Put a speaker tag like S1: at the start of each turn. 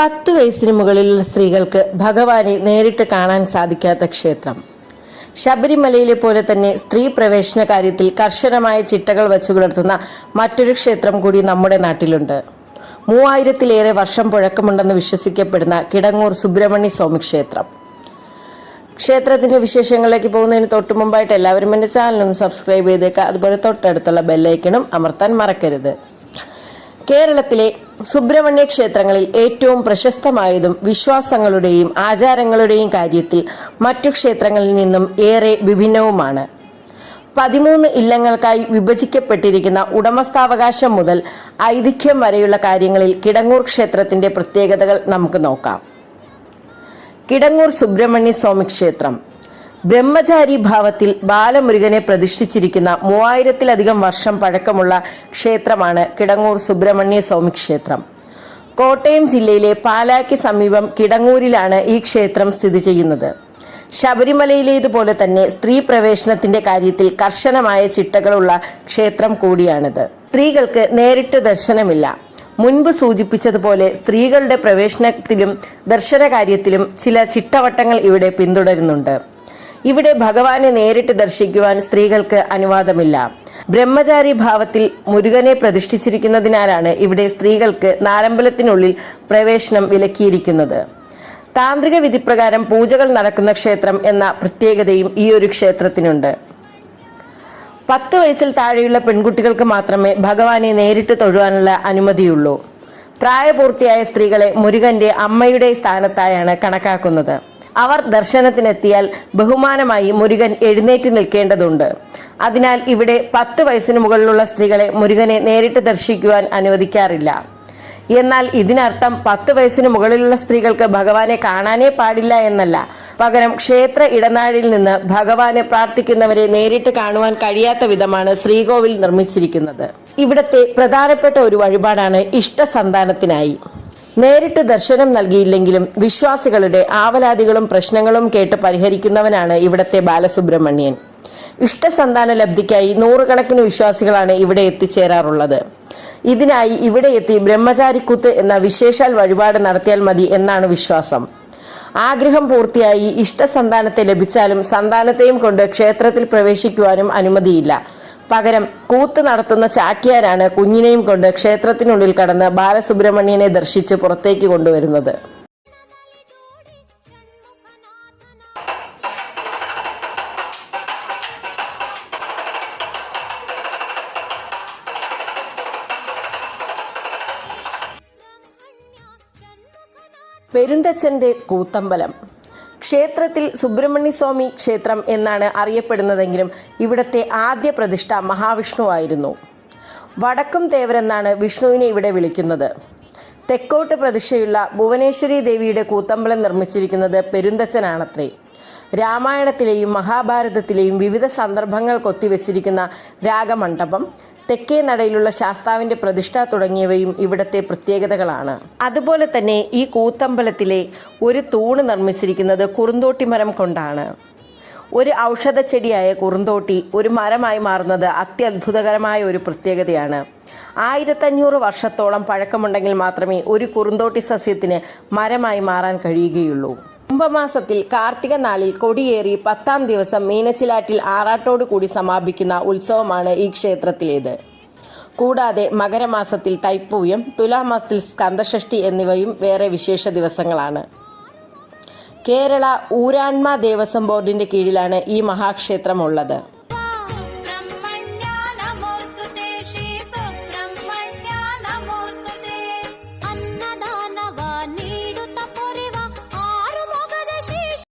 S1: പത്ത് വയസ്സിന് മുകളിലുള്ള സ്ത്രീകൾക്ക് ഭഗവാനെ നേരിട്ട് കാണാൻ സാധിക്കാത്ത ക്ഷേത്രം. ശബരിമലയിലെ പോലെ തന്നെ സ്ത്രീ പ്രവേശന കാര്യത്തിൽ കർശനമായ ചിട്ടകൾ വച്ച് പുലർത്തുന്ന മറ്റൊരു ക്ഷേത്രം കൂടി നമ്മുടെ നാട്ടിലുണ്ട്. മൂവായിരത്തിലേറെ വർഷം പുഴക്കമുണ്ടെന്ന് വിശ്വസിക്കപ്പെടുന്ന കിടങ്ങൂർ സുബ്രഹ്മണ്യ സ്വാമി ക്ഷേത്രം. ക്ഷേത്രത്തിന്റെ വിശേഷങ്ങളിലേക്ക് പോകുന്നതിന് തൊട്ട് മുമ്പായിട്ട് എല്ലാവരും എന്റെ ചാനലൊന്ന് സബ്സ്ക്രൈബ് ചെയ്തേക്കുക അതുപോലെ തൊട്ടടുത്തുള്ള ബെല്ലൈക്കണും അമർത്താൻ മറക്കരുത്. കേരളത്തിലെ സുബ്രഹ്മണ്യ ക്ഷേത്രങ്ങളിൽ ഏറ്റവും പ്രശസ്തമായതും വിശ്വാസങ്ങളുടെയും ആചാരങ്ങളുടെയും കാര്യത്തിൽ മറ്റു ക്ഷേത്രങ്ങളിൽ നിന്നും ഏറെ വിഭിന്നവുമാണ്. പതിമൂന്ന് ഇല്ലങ്ങൾക്കായി വിഭജിക്കപ്പെട്ടിരിക്കുന്ന ഉടമസ്ഥാവകാശം മുതൽ ഐതിഹ്യം വരെയുള്ള കാര്യങ്ങളിൽ കിടങ്ങൂർ ക്ഷേത്രത്തിന്റെ പ്രത്യേകതകൾ നമുക്ക് നോക്കാം. കിടങ്ങൂർ സുബ്രഹ്മണ്യ സ്വാമി ക്ഷേത്രം. ബ്രഹ്മചാരി ഭാവത്തിൽ ബാലമുരുകനെ പ്രതിഷ്ഠിച്ചിരിക്കുന്ന മൂവായിരത്തിലധികം വർഷം പഴക്കമുള്ള ക്ഷേത്രമാണ് കിടങ്ങൂർ സുബ്രഹ്മണ്യ സ്വാമി ക്ഷേത്രം. കോട്ടയം ജില്ലയിലെ പാലായ്ക്ക് സമീപം കിടങ്ങൂരിലാണ് ഈ ക്ഷേത്രം സ്ഥിതി ചെയ്യുന്നത്. ശബരിമലയിലേതുപോലെ തന്നെ സ്ത്രീ പ്രവേശനത്തിന്റെ കാര്യത്തിൽ കർശനമായ ചിട്ടകളുള്ള ക്ഷേത്രം കൂടിയാണിത്. സ്ത്രീകൾക്ക് നേരിട്ട് ദർശനമില്ല. മുൻപ് സൂചിപ്പിച്ചതുപോലെ സ്ത്രീകളുടെ പ്രവേശനത്തിലും ദർശന കാര്യത്തിലും ചില ചിട്ടവട്ടങ്ങൾ ഇവിടെ പിന്തുടരുന്നുണ്ട്. ഇവിടെ ഭഗവാനെ നേരിട്ട് ദർശിക്കുവാൻ സ്ത്രീകൾക്ക് അനുവാദമില്ല. ബ്രഹ്മചാരി ഭാവത്തിൽ മുരുകനെ പ്രതിഷ്ഠിച്ചിരിക്കുന്നതിനാലാണ് ഇവിടെ സ്ത്രീകൾക്ക് നാരമ്പലത്തിനുള്ളിൽ പ്രവേശനം വിലക്കിയിരിക്കുന്നത്. താന്ത്രിക വിധിപ്രകാരം പൂജകൾ നടക്കുന്ന ക്ഷേത്രം എന്ന പ്രത്യേകതയും ഈ ഒരു ക്ഷേത്രത്തിനുണ്ട്. പത്ത് വയസ്സിൽ താഴെയുള്ള പെൺകുട്ടികൾക്ക് മാത്രമേ ഭഗവാനെ നേരിട്ട് തൊഴുവാനുള്ള അനുമതിയുള്ളൂ. പ്രായപൂർത്തിയായ സ്ത്രീകളെ മുരുകന്റെ അമ്മയുടെ സ്ഥാനത്തായാണ് കണക്കാക്കുന്നത്. അവർ ദർശനത്തിനെത്തിയാൽ ബഹുമാനമായി മുരുകൻ എഴുന്നേറ്റ് നിൽക്കേണ്ടതുണ്ട്. അതിനാൽ ഇവിടെ പത്ത് വയസ്സിന് മുകളിലുള്ള സ്ത്രീകളെ മുരുകനെ നേരിട്ട് ദർശിക്കുവാൻ അനുവദിക്കാറില്ല. എന്നാൽ ഇതിനർത്ഥം പത്ത് വയസ്സിന് മുകളിലുള്ള സ്ത്രീകൾക്ക് ഭഗവാനെ കാണാനേ പാടില്ല എന്നല്ല. പകരം ക്ഷേത്ര ഇടനാഴിൽ നിന്ന് ഭഗവാനെ പ്രാർത്ഥിക്കുന്നവരെ നേരിട്ട് കാണുവാൻ കഴിയാത്ത വിധമാണ് ശ്രീകോവിൽ നിർമ്മിച്ചിരിക്കുന്നത്. ഇവിടത്തെ പ്രധാനപ്പെട്ട ഒരു വഴിപാടാണ് ഇഷ്ടസന്താനത്തിനായി. നേരിട്ട് ദർശനം നൽകിയില്ലെങ്കിലും വിശ്വാസികളുടെ ആവലാതികളും പ്രശ്നങ്ങളും കേട്ട് പരിഹരിക്കുന്നവനാണ് ഇവിടത്തെ ബാലസുബ്രഹ്മണ്യൻ. ഇഷ്ടസന്താന ലബ്ധിക്കായി നൂറുകണക്കിന് വിശ്വാസികളാണ് ഇവിടെ എത്തിച്ചേരാറുള്ളത്. ഇതിനായി ഇവിടെ എത്തി ബ്രഹ്മചാരിക്കുത്ത് എന്ന വിശേഷാൽ വഴിപാട് നടത്തിയാൽ മതി എന്നാണ് വിശ്വാസം. ആഗ്രഹം പൂർത്തിയായി ഇഷ്ടസന്താനത്തെ ലഭിച്ചാലും സന്താനത്തെയും കൊണ്ട് ക്ഷേത്രത്തിൽ പ്രവേശിക്കുവാനും അനുമതിയില്ല. പകരം കൂത്ത് നടത്തുന്ന ചാക്യാരാണ് കുഞ്ഞിനെയും കൊണ്ട് ക്ഷേത്രത്തിനുള്ളിൽ കടന്ന് ബാലസുബ്രഹ്മണ്യനെ ദർശിച്ച് പുറത്തേക്ക് കൊണ്ടുവരുന്നത്. പെരുന്തച്ചന്റെ കൂത്തമ്പലം. ക്ഷേത്രത്തിൽ സുബ്രഹ്മണ്യസ്വാമി ക്ഷേത്രം എന്നാണ് അറിയപ്പെടുന്നതെങ്കിലും ഇവിടത്തെ ആദ്യ പ്രതിഷ്ഠ മഹാവിഷ്ണു ആയിരുന്നു. വടക്കും തേവരെന്നാണ് വിഷ്ണുവിനെ ഇവിടെ വിളിക്കുന്നത്. തെക്കോട്ട് പ്രതിഷ്ഠയുള്ള ഭുവനേശ്വരി ദേവിയുടെ കൂത്തമ്പലം നിർമ്മിച്ചിരിക്കുന്നത് പെരുന്തച്ചനാണത്രേ. രാമായണത്തിലെയും മഹാഭാരതത്തിലെയും വിവിധ സന്ദർഭങ്ങൾ കൊത്തിവെച്ചിരിക്കുന്ന രാഗമണ്ഡപം തെക്കേ നടയിലുള്ള ശാസ്താവിന്റെ പ്രതിഷ്ഠ തുടങ്ങിയവയും ഇവിടത്തെ പ്രത്യേകതകളാണ്. അതുപോലെ തന്നെ ഈ കൂത്തമ്പലത്തിലെ ഒരു തൂണ് നിർമ്മിച്ചിരിക്കുന്നത് കുറുന്തോട്ടി മരം കൊണ്ടാണ്. ഒരു ഔഷധച്ചെടിയായ കുറുന്തോട്ടി ഒരു മരമായി മാറുന്നത് അത്യത്ഭുതകരമായ ഒരു പ്രത്യേകതയാണ്. ആയിരത്തഞ്ഞൂറ് വർഷത്തോളം പഴക്കമുണ്ടെങ്കിൽ മാത്രമേ ഒരു കുറുന്തോട്ടി സസ്യത്തിന് മരമായി മാറാൻ കഴിയുകയുള്ളൂ. കുംഭമാസത്തിൽ കാർത്തിക നാളിൽ കൊടിയേറി പത്താം ദിവസം മീനച്ചിലാറ്റിൽ ആറാട്ടോടു കൂടി സമാപിക്കുന്ന ഉത്സവമാണ് ഈ ക്ഷേത്രത്തിലേത്. കൂടാതെ മകരമാസത്തിൽ തൈപ്പൂയം തുലാമാസത്തിൽ സ്കന്ദഷഷ്ടി എന്നിവയും വേറെ വിശേഷ ദിവസങ്ങളാണ്. കേരള ഊരാൺമ ദേവസ്വം ബോർഡിന്റെ കീഴിലാണ് ഈ മഹാക്ഷേത്രം ഉള്ളത്